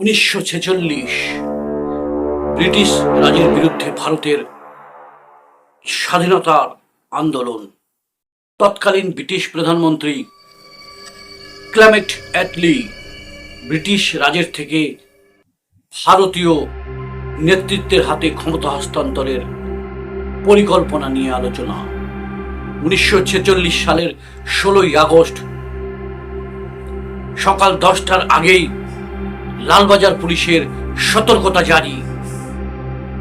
উনিশশো ছেচল্লিশ ব্রিটিশ রাজের বিরুদ্ধে ভারতের স্বাধীনতার আন্দোলন। তৎকালীন ব্রিটিশ প্রধানমন্ত্রী ক্লামেট অ্যাটলি ব্রিটিশ রাজের থেকে ভারতীয় নেতৃত্বের হাতে ক্ষমতা হস্তান্তরের পরিকল্পনা নিয়ে আলোচনা। উনিশশো ছেচল্লিশ সালের ষোলোই আগস্ট সকাল দশটার আগেই লালবাজার পুলিশের সতর্কতা জারি।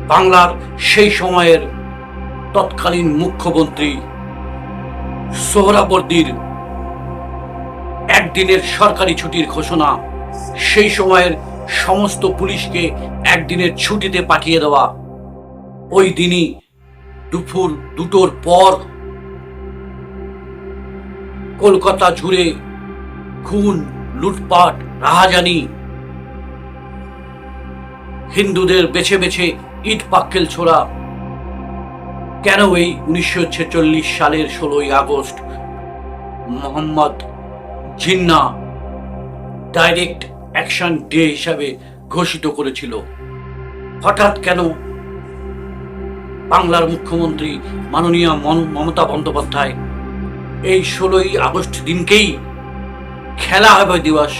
বাংলার সেই সময়ের তৎকালীন মুখ্যমন্ত্রী সোহরাবর্দির একদিনের সরকারি ছুটির ঘোষণা, সেই সময়ের সমস্ত পুলিশকে একদিনের ছুটিতে পাঠিয়ে দেওয়া। ওই দিনই দুপুর দুটোর পর কলকাতা জুড়ে খুন, লুটপাট, রাহাজানি হিন্দুদের বেছে বেছে ইট পাক্কেল ছোড়া। কেন এই উনিশশো ছেচল্লিশ সালের ষোলোই August Mohammad Jinnah direct action day হিসাবে ঘোষিত করেছিল? হঠাৎ কেন বাংলার মুখ্যমন্ত্রী মাননীয় মমতা বন্দ্যোপাধ্যায় এই ষোলোই আগস্ট দিনকেই খেলা হবে দিবস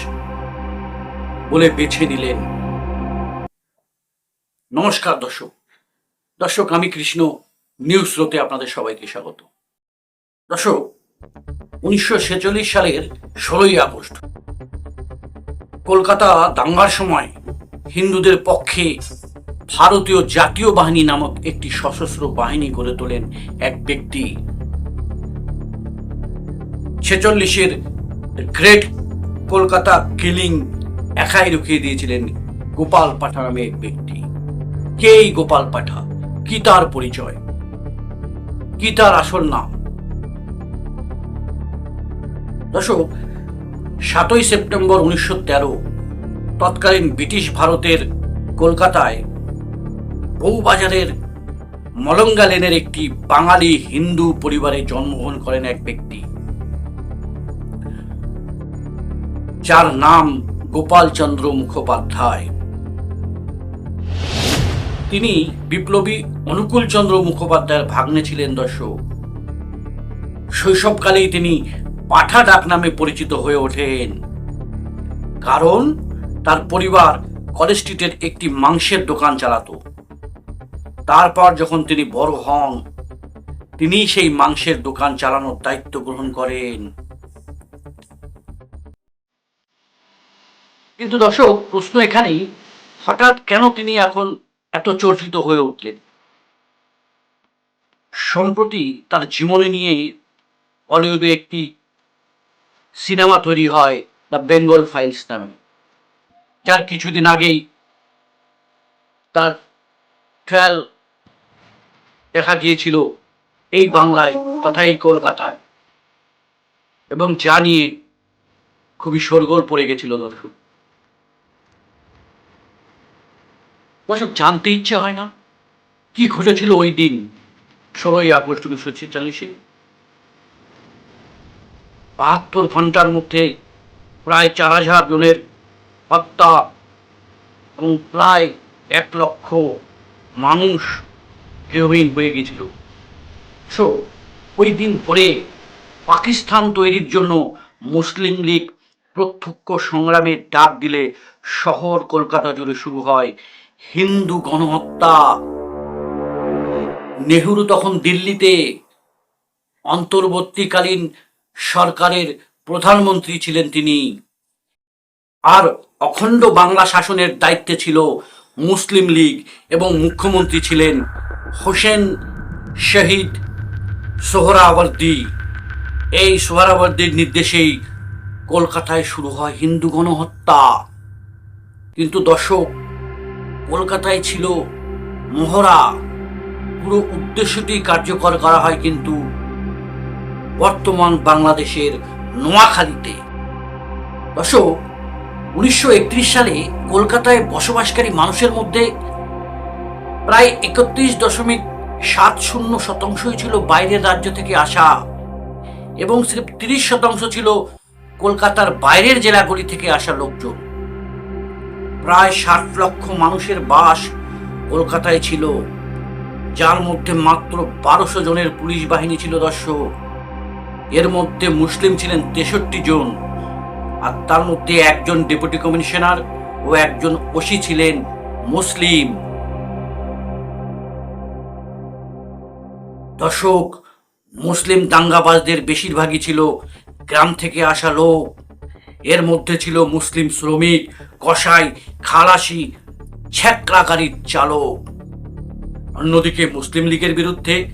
বলে বেছে নিলেন? নমস্কার দর্শক। দর্শক, আমি কৃষ্ণ নিউজ স্রোতে আপনাদের সবাইকে স্বাগত। দর্শক, উনিশশো ছেচল্লিশ সালের ষোলোই আগস্ট, কলকাতা দাঙ্গার সময় হিন্দুদের পক্ষে ভারতীয় জাতীয় বাহিনী নামক একটি সশস্ত্র বাহিনী গড়ে তোলেন এক ব্যক্তি। ছেচল্লিশের গ্রেট কলকাতা কিলিং একাই রুখিয়ে দিয়েছিলেন গোপাল পাঠা নামে ব্যক্তি। কে এই গোপাল পাঠা? কি তার পরিচয়? কি তার আসল নাম? দর্শক, সাতই সেপ্টেম্বর উনিশশো তেরো, তৎকালীন ব্রিটিশ ভারতের কলকাতায় বউবাজারের মলঙ্গা লেনের একটি বাঙালি হিন্দু পরিবারে জন্মগ্রহণ করেন এক ব্যক্তি। যার নাম গোপালচন্দ্র মুখোপাধ্যায়। তিনি বিপ্লবী অনুকূল চন্দ্র মুখোপাধ্যায়ের ভাগ্নে ছিলেন দর্শক। শৈশবকালেই তিনি পাঠা ডাক নামে পরিচিত হয়ে ওঠেন। কারণ তার পরিবার কলেজ স্ট্রিটের একটি মাংসের দোকান চালাতো। তারপর যখন তিনি বড় হন তিনি সেই মাংসের দোকান চালানোর দায়িত্ব গ্রহণ করেন। কিন্তু দর্শক, প্রশ্ন এখানেই, হঠাৎ কেন তিনি এখন এত চর্চিত হয়ে উঠলেন। সম্প্রতি তার জীবনী নিয়ে অলিউডে একটি সিনেমা তৈরি হয় দ্য বেঙ্গল ফাইলস নামে, যার কিছুদিন আগেই তার ট্রায়াল দেখা গিয়েছিল এই বাংলায় তথা এই কলকাতায়, এবং যা নিয়ে খুবই সরগোল পড়ে গেছিল দর্শক দর্শক জানতে ইচ্ছে হয় না। কি ঘটেছিল ওই দিন? ষোলোই আগস্ট উনিশশো ছেচল্লিশে বাহাত্তর ঘণ্টার মধ্যে প্রায় চার হাজার জনের হত্যা এবং প্রায় এক লক্ষ মানুষ গৃহহীন হয়ে গেছিল সো ওই দিন পরে পাকিস্তান তৈরির জন্য মুসলিম লীগ প্রত্যক্ষ সংগ্রামের ডাক দিলে শহর কলকাতা জুড়ে শুরু হয় হিন্দু গণহত্যা। নেহরু তখন দিল্লিতে অন্তর্বর্তীকালীন সরকারের প্রধানমন্ত্রী ছিলেন তিনি। আর অখণ্ড বাংলা শাসনের দায়িত্বে ছিল মুসলিম লীগ এবং মুখ্যমন্ত্রী ছিলেন হোসেন শহীদ সোহরাওয়ার্দী। এই সোহরাওয়ার্দীর নির্দেশেই কলকাতায় শুরু হয় হিন্দু গণহত্যা। কিন্তু দর্শক কলকাতায় ছিল মহড়া পুরো উদ্দেশ্যটি কার্যকর করা হয় কিন্তু বর্তমান বাংলাদেশের নোয়াখালীতে। দর্শক, উনিশশো একত্রিশ সালে কলকাতায় বসবাসকারী মানুষের মধ্যে প্রায় একত্রিশ দশমিক সাত শূন্য শতাংশই ছিল বাইরের রাজ্য থেকে আসা এবং সির্ফ তিরিশ শতাংশ ছিল কলকাতার বাইরের জেলাগুলি থেকে আসা লোকজন। প্রায় ষাট লক্ষ মানুষের বাস কলকাতায় ছিল। যার মধ্যে মাত্র বারোশো জনের পুলিশ বাহিনী ছিল দর্শক। এর মধ্যে মুসলিম ছিলেন তেষট্টি জন। আর তার মধ্যে একজন ডেপুটি কমিশনার ও একজন ওসি ছিলেন মুসলিম। দর্শক, মুসলিম দাঙ্গাবাজদের বেশিরভাগই ছিল গ্রাম থেকে আসা লোক। এর মধ্যে ছিল মুসলিম শ্রমিক, কসাই, খালাসি ছ্যাকরা চালক। অন্যদিকে মুসলিম লীগের বিরুদ্ধে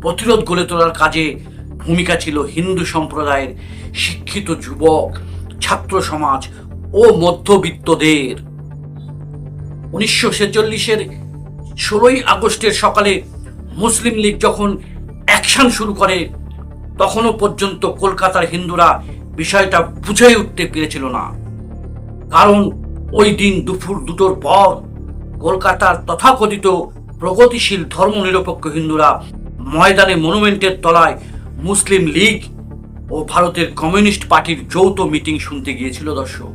প্রতিরোধ গড়ে তোলার কাজে ভূমিকা ছিল হিন্দু সম্প্রদায়ের শিক্ষিত যুবক, ছাত্র সমাজ ও মধ্যবিত্তদের। উনিশশো ছেচল্লিশের ষোলোই আগস্টের সকালে মুসলিম লীগ যখন অ্যাকশন শুরু করে, তখনও পর্যন্ত কলকাতার হিন্দুরা বিষয়টা বুঝে উঠতে পেরেছিল না। কারণ ওই দিন দুপুর দুটোর পর কলকাতার তথাকথিত প্রগতিশীল ধর্মনিরপেক্ষ হিন্দুরা ময়দানে মনুমেন্টের তলায় মুসলিম লীগ ও ভারতের কমিউনিস্ট পার্টির যৌথ মিটিং শুনতে গিয়েছিল দর্শক।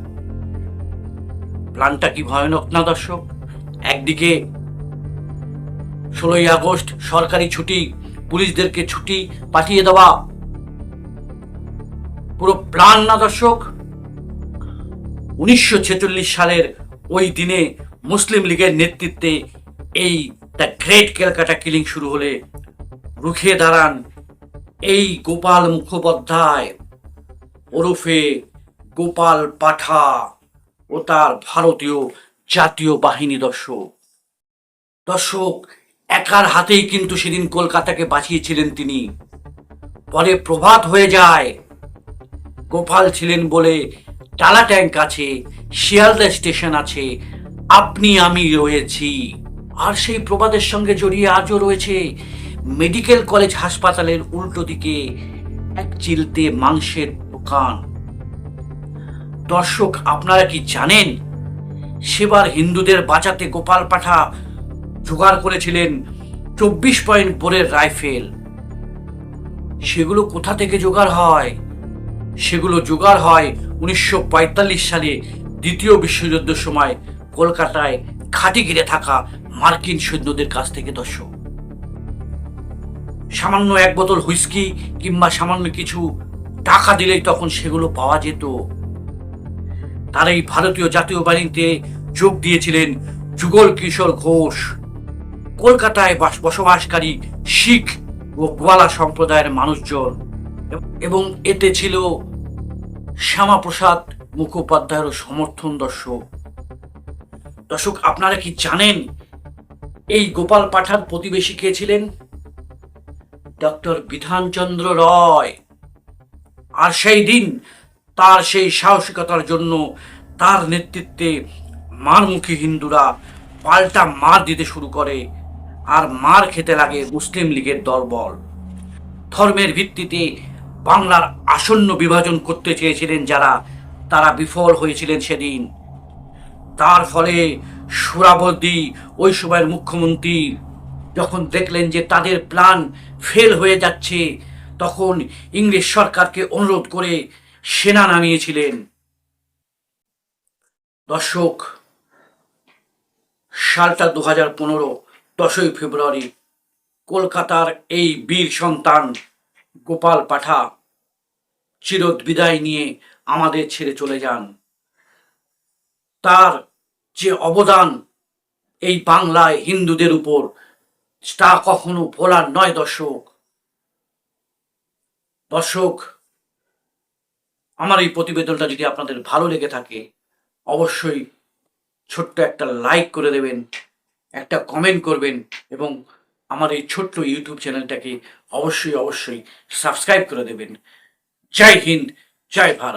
প্ল্যানটা কি ভয়ানক না দর্শক? একদিকে ষোলোই আগস্ট সরকারি ছুটি, পুলিশদেরকে ছুটি পাঠিয়ে দেওয়া পুরো প্ল্যান না দর্শক, উনিশশো ছেচল্লিশ সালের ওই দিনে মুসলিম লীগের নেতৃত্বে এই দ্য গ্রেট ক্যালকাটা কিলিং শুরু হলে রুখে দাঁড়ান এই গোপাল মুখোপাধ্যায়। ওরফে গোপাল পাঠা ও তার ভারতীয় জাতীয় বাহিনী দর্শক। দর্শক, একার হাতেই কিন্তু সেদিন কলকাতাকে বাঁচিয়েছিলেন তিনি। পরে প্রভাত হয়ে যায় গোপাল ছিলেন বলে টালা ট্যাঙ্ক আছে, শিয়ালদা স্টেশন আছে, আপনি, আমি রয়েছি। আর সেই প্রবাদের সঙ্গে জড়িয়ে আজও রয়েছে মেডিকেল কলেজ হাসপাতালের উল্টো দিকে এক চিলতে মাংসের দোকান। দর্শক, আপনারা কি জানেন, সেবার হিন্দুদের বাঁচাতে গোপাল পাঠা জোগাড় করেছিলেন চব্বিশ পয়েন্ট বোরের রাইফেল। সেগুলো কোথা থেকে জোগাড় হয়? সেগুলো জোগাড় হয় উনিশশো পঁয়তাল্লিশ সালে দ্বিতীয় বিশ্বযুদ্ধের সময় কলকাতায় খাঁটি ঘিরে থাকা মার্কিন সৈন্যদের কাছ থেকে দর্শক। সামান্য এক বোতল হুইস্কি কিংবা সামান্য কিছু টাকা দিলেই তখন সেগুলো পাওয়া যেত। তার এই ভারতীয় জাতীয় বাহিনীতে যোগ দিয়েছিলেন যুগল কিশোর ঘোষ। কলকাতায় বসবাসকারী শিখ ও গোয়ালা সম্প্রদায়ের মানুষজন। এবং এতে ছিল শ্যামাপ্রসাদ মুখোপাধ্যায়েরও সমর্থন দর্শক। দর্শক, আপনারা কি জানেন এই গোপাল পাঠার প্রতিবেশী কে ছিলেন? ডক্টর বিধানচন্দ্র রয়। আর সেই দিন তার সেই সাহসিকতার জন্য তার নেতৃত্বে মারমুখী হিন্দুরা পাল্টা মার দিতে শুরু করে আর মার খেতে লাগে মুসলিম লীগের দলবল। ধর্মের ভিত্তিতে বাংলার আসন্ন বিভাজন করতে চেয়েছিলেন যারা, তারা বিফল হয়েছিলেন সেদিন। তার ফলে সুরাবর্দী ওই সময়ের মুখ্যমন্ত্রী যখন দেখলেন যে তাদের প্ল্যান ফেল হয়ে যাচ্ছে, তখন ইংরেজ সরকারকে অনুরোধ করে সেনা নামিয়েছিলেন। দর্শক, সালটা দু হাজার পনেরো, দশই ফেব্রুয়ারি, কলকাতার এই বীর সন্তান গোপাল পাঠা, চিরদ বিদায় নিয়ে আমাদের ছেড়ে চলে যান। তার যে অবদান এই বাংলায় হিন্দুদের উপর, তা কখনো ভোলার নয় দর্শক। দর্শক, আমার এই প্রতিবেদনটা যদি আপনাদের ভালো লেগে থাকে, অবশ্যই ছোট্ট একটা লাইক করে দেবেন, একটা কমেন্ট করবেন এবং আমার এই ছোট্ট ইউটিউব চ্যানেলটাকে অবশ্যই অবশ্যই সাবস্ক্রাইব করে দেবেন। জয় হিন্দ জয় ভারত।